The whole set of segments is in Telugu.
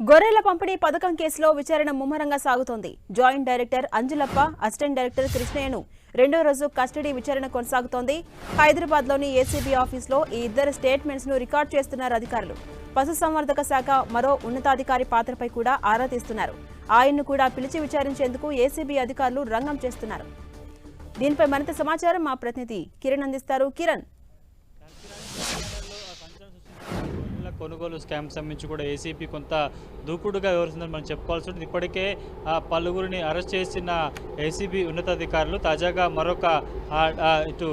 గొర్రెల పంపిణీ పథకం కేసులో విచారణ ముమ్మరంగా సాగుతోంది. Joint director Anjulappa assistant director కృష్ణయ్యను రెండో రోజు కస్టడీ విచారణ కొనసాగుతోంది. హైదరాబాద్లోని ఏసీబీ ఆఫీస్లో ఈ ఇద్దరు స్టేట్మెంట్స్ను రికార్డ్ చేస్తున్నారు అధికారులు. పశుసంవర్ధక శాఖ మరో ఉన్నతాధికారి పాత్రపై కూడా ఆరా తీస్తున్నారు. ఆయన్ను కూడా పిలిచి విచారించేందుకు ఏసీబీ అధికారులు రంగం చేస్తున్నారు. దీనిపై మరింత సమాచారం మా ప్రతినిధి కిరణ్ అందిస్తారు. కిరణ్ కొనుగోలు స్కామ్ సంబంధించి కూడా ఏసీపీ కొంత దూకుడుగా వివరిస్తుందని మనం చెప్పుకోవాల్సి ఉంటుంది. ఇప్పటికే ఆ పలువురిని అరెస్ట్ చేసిన ఏసీబీ ఉన్నతాధికారులు తాజాగా మరొక ఇటు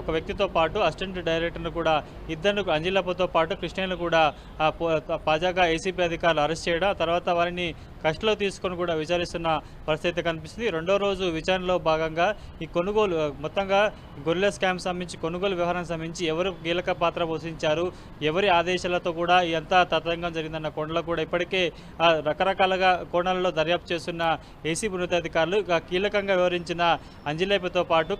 ఒక వ్యక్తితో పాటు అసిస్టెంట్ డైరెక్టర్ను కూడా ఇద్దరు అంజిలప్పతో పాటు కృష్ణయ్యను కూడా తాజాగా ఏసీపీ అధికారులు అరెస్ట్ చేయడం తర్వాత వారిని కస్టడీలో తీసుకొని కూడా విచారిస్తున్న పరిస్థితి కనిపిస్తుంది. రెండో రోజు విచారణలో భాగంగా ఈ కొనుగోలు మొత్తంగా గొర్రెల స్కామ్ సంబంధించి కొనుగోలు వ్యవహారం సంబంధించి ఎవరు కీలక పాత్ర పోషించారు ఎవరి ఆదేశాలతో కూడా ఎంత తతంగం జరిగిందన్న కోణంలో కూడా ఇప్పటికే రకరకాలుగా కోణాలలో దర్యాప్తు చేస్తున్న ఏసీబీ ఉన్నతాధికారులు కీలకంగా వివరించిన అంజలేపతో పాటు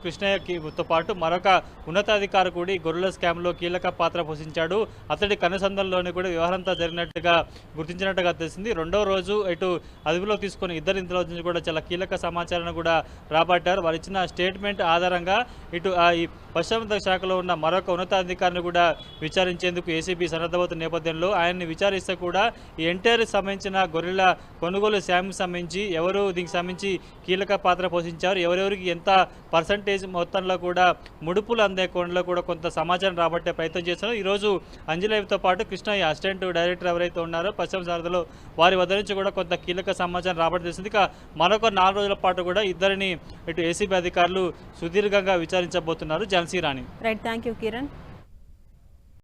కృష్ణయ్యతో పాటు మరొక ఉన్నతాధికారి కూడా ఈ గొర్రెల స్కామ్లో కీలక పాత్ర పోషించాడు. అతడి కనుసంధంలోనే కూడా వ్యవహారంతా జరిగినట్టుగా గుర్తించినట్టుగా తెలిసింది. రెండో రోజు ఇటు అదుపులో తీసుకొని ఇద్దరు ఇంతలో కూడా చాలా కీలక సమాచారాన్ని కూడా రాబట్టారు. వారు ఇచ్చిన స్టేట్మెంట్ ఆధారంగా ఇటు ఆ ఈ పశ్చిమ శాఖలో ఉన్న మరొక ఉన్నతాధికారిని కూడా విచారించేందుకు ఏసీబీ సన్నద్ధమవుతున్న నేపథ్యంలో ఆయన్ని విచారిస్తే కూడా ఈ ఎంటైర్ సంబంధించిన గొర్రెల కొనుగోలు శామ్కి సంబంధించి ఎవరు దీనికి సంబంధించి కీలక పాత్ర పోషించారు ఎవరెవరికి ఎంత పర్సంటేజ్ మొత్తంలో కూడా ముడుపులు అందే కోణంలో కూడా కొంత సమాచారం రాబట్టే ప్రయత్నం చేశారు ఈరోజు అంజలేవితో పాటు కృష్ణయ్య అసిస్టెంట్ డైరెక్టర్ ఎవరైతే ఉన్నారో పశ్చిమ సారథిలో వారి వద్ద నుంచి కూడా కొంత కీలక సమాచారం రాబట్టి తెలిసింది ఇక మరొక నాలుగు రోజుల పాటు కూడా ఇద్దరిని ఇటు ఏసీబీ అధికారులు సుదీర్ఘంగా విచారించబోతున్నారు. Jhansi Rani. Right thank you Kiran